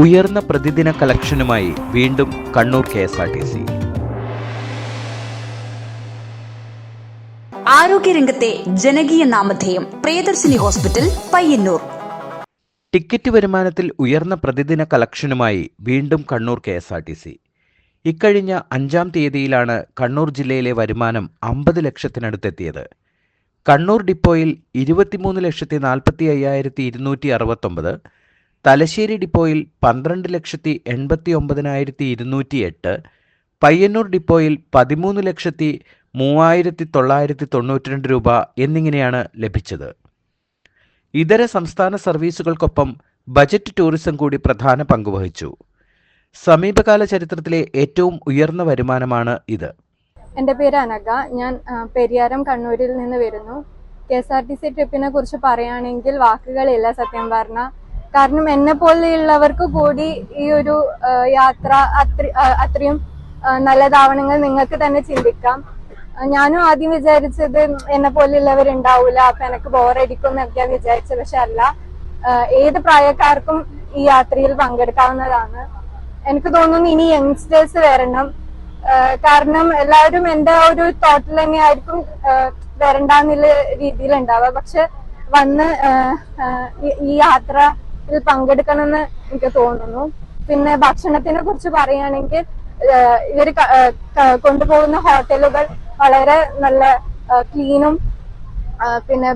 ഉയർന്ന പ്രതിദിന കളക്ഷനുമായി വീണ്ടും Kannur K S R T C. ആരോഗ്യരംഗത്തെ ജനകീയ നാമധേയം പ്രിയദർശിനി ഹോസ്പിറ്റൽ പയ്യന്നൂർ. ടിക്കറ്റ് വരുമാനത്തിൽ ഉയർന്ന പ്രതിദിന കളക്ഷനുമായി വീണ്ടും Kannur K S R T C. ഇക്കഴിഞ്ഞ അഞ്ചാം തീയതിയിലാണ് കണ്ണൂർ ജില്ലയിലെ വരുമാനം അമ്പത് ലക്ഷത്തിനടുത്തെത്തിയത്. കണ്ണൂർ ഡിപ്പോയിൽ ഇരുപത്തിമൂന്ന് ലക്ഷത്തി നാൽപ്പത്തി അയ്യായിരത്തി ഇരുന്നൂറ്റി അറുപത്തൊമ്പത് തലശ്ശേരി ഡിപ്പോയിൽ പന്ത്രണ്ട് ലക്ഷത്തി എൺപത്തി ഒമ്പതിനായിരത്തി ഇരുന്നൂറ്റി എട്ട് പയ്യന്നൂർ ഡിപ്പോയിൽ പതിമൂന്ന് ലക്ഷത്തി മൂവായിരത്തി തൊള്ളായിരത്തി തൊണ്ണൂറ്റി രണ്ട് രൂപ എന്നിങ്ങനെയാണ് ലഭിച്ചത്. ഇതര സംസ്ഥാന സർവീസുകൾക്കൊപ്പം ബജറ്റ് ടൂറിസം കൂടി പ്രധാന പങ്കുവഹിച്ചു സമീപകാല ചരിത്രത്തിലെ ഏറ്റവും ഉയർന്ന വരുമാനമാണ് ഇത്. എന്റെ പേര് അനഘ. ഞാൻ പെരിയാരം കണ്ണൂരിൽ നിന്ന് വരുന്നു. K S R T C ട്രിപ്പിനെ കുറിച്ച് പറയുകയാണെങ്കിൽ വാക്കുകളില്ല സത്യം പറഞ്ഞ കാരണം എന്നെ പോലെയുള്ളവർക്ക് കൂടി ഈ ഒരു യാത്ര അത്ര അത്രയും നല്ലതാവണമെങ്കിൽ നിങ്ങൾക്ക് തന്നെ ചിന്തിക്കാം. ഞാനും ആദ്യം വിചാരിച്ചത് എന്നെ പോലെയുള്ളവർ ഉണ്ടാവൂല അപ്പൊ എനിക്ക് ബോറടിക്കും എന്നൊക്കെയാണ് വിചാരിച്ചത് പക്ഷെ അല്ല. ഏത് പ്രായക്കാർക്കും ഈ യാത്രയിൽ പങ്കെടുക്കാവുന്നതാണ്. എനിക്ക് തോന്നുന്നു ഇനി യങ്സ്റ്റേഴ്സ് വരണം. കാരണം എല്ലാവരും എന്റെ ഒരു തോട്ടിൽ തന്നെയായിരിക്കും ആയിരിക്കും വരണ്ടെന്നുള്ള രീതിയിൽ ഉണ്ടാവുക പക്ഷെ വന്ന് ഈ- ഈ യാത്രയിൽ പങ്കെടുക്കണമെന്ന് എനിക്ക് തോന്നുന്നു. പിന്നെ ഭക്ഷണത്തിനെ കുറിച്ച് പറയുകയാണെങ്കിൽ ഇവർ കൊണ്ടുപോകുന്ന ഹോട്ടലുകൾ വളരെ നല്ല ക്ലീനും പിന്നെ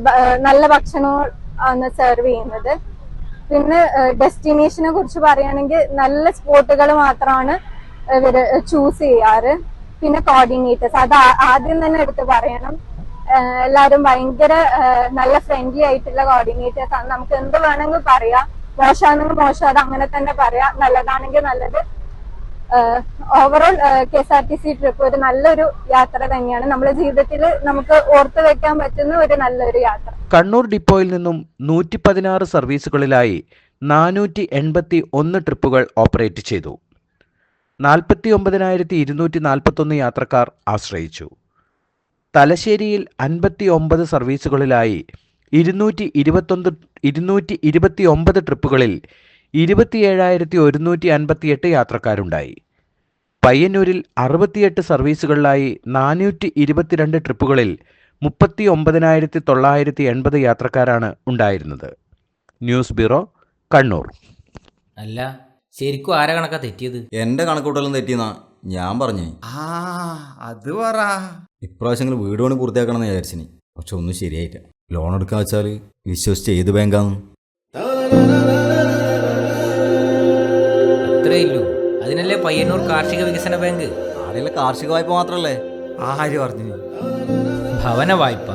നല്ല ഭക്ഷണവും ആണ് സെർവ് ചെയ്യുന്നത്. പിന്നെ ഡെസ്റ്റിനേഷനെ കുറിച്ച് പറയുകയാണെങ്കിൽ നല്ല സ്പോട്ടുകൾ മാത്രമാണ് ഇവർ ചൂസ് ചെയ്യാറ്. പിന്നെ കോർഡിനേറ്റേഴ്സ് അത് ആദ്യം തന്നെ എടുത്ത് പറയണം. എല്ലാവരും ഭയങ്കര നല്ല ഫ്രണ്ട്ലി ആയിട്ടുള്ള കോർഡിനേറ്റേഴ്സ് ആണ്. നമുക്ക് എന്ത് വേണമെങ്കിൽ പറയാം. മോശമാണെങ്കിൽ മോശം അത് അങ്ങനെ തന്നെ പറയാം. നല്ലതാണെങ്കിൽ നല്ലത്. Overall K S R T C trip ഒരു നല്ലൊരു യാത്ര തന്നെയാണ്. നമ്മുടെ ജീവിതത്തിൽ നമുക്ക് ഓർത്തു വെക്കാൻ പറ്റുന്ന ഒരു നല്ലൊരു യാത്ര. കണ്ണൂർ ഡിപ്പോയിൽ നിന്നും നൂറ്റി പതിനാറ് സർവീസുകളിലായി നാനൂറ്റി എൺപത്തി ഒന്ന് ട്രിപ്പുകൾ ഓപ്പറേറ്റ് ചെയ്തു. നാൽപ്പത്തി ഒമ്പതിനായിരത്തി ഇരുന്നൂറ്റി നാൽപ്പത്തൊന്ന് യാത്രക്കാർ ആശ്രയിച്ചു. തലശ്ശേരിയിൽ അൻപത്തി ഒമ്പത് സർവീസുകളിലായി ഇരുന്നൂറ്റി ഇരുപത്തൊന്ന് ഇരുന്നൂറ്റി ഇരുപത്തി ഒമ്പത് ട്രിപ്പുകളിൽ ഇരുപത്തിയേഴായിരത്തി ഒരുന്നൂറ്റി അൻപത്തിയെട്ട് യാത്രക്കാരുണ്ടായി. പയ്യന്നൂരിൽ അറുപത്തിയെട്ട് സർവീസുകളിലായി നാനൂറ്റി ഇരുപത്തിരണ്ട് ട്രിപ്പുകളിൽ മുപ്പത്തി ഒമ്പതിനായിരത്തി തൊള്ളായിരത്തി എൺപത് യാത്രക്കാരാണ് ഉണ്ടായിരുന്നത്. News bureau Kannur. അല്ല ശരിക്കും ആരെ കണക്കാ തെറ്റിയത്? എന്റെ കണക്കൂട്ടലും തെറ്റിയെന്നാ ഞാൻ പറഞ്ഞു. ആ അത് പറ. ഇപ്രാവശ്യം വീട് പണി പൂർത്തിയാക്കണം എന്ന് വിചാരിച്ചിനി. പക്ഷെ ഒന്നും ശരിയായില്ല. ലോൺ എടുക്കാൻ വെച്ചാൽ വിശ്വസിച്ച് ഏത് അത്രേ ഇല്ലൂ അതിനല്ലേ പയ്യന്നൂർ കാർഷിക വികസന ബാങ്ക്? ആടെയുള്ള കാർഷിക വായ്പ മാത്രല്ലേ? ആര് പറഞ്ഞു? ഭവന വായ്പ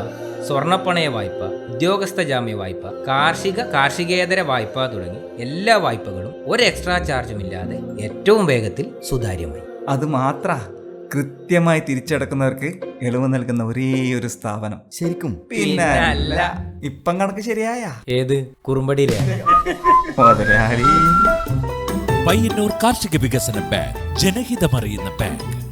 സ്വർണപ്പണയ വായ്പ ഉദ്യോഗസ്ഥ ജാമ്യ വായ്പ കാർഷിക കാർഷികേതര വായ്പ തുടങ്ങി എല്ലാ വായ്പകളും ഒരു എക്സ്ട്രാ ചാർജും ഇല്ലാതെ ഏറ്റവും വേഗത്തിൽ സുതാര്യമായി. അത് മാത്ര. കൃത്യമായി തിരിച്ചടക്കുന്നവർക്ക് ഇളവ് നൽകുന്ന ഒരേ ഒരു സ്ഥാപനം. ശരിക്കും. പിന്നെ അല്ല. ഇപ്പം കണക്ക് ശരിയായ? ഏത്? കുറുമ്പടിയിലെ. പയ്യന്നൂർ കാർഷിക വികസന ബാങ്ക് ജനഹിതമറിയുന്ന ബാങ്ക്.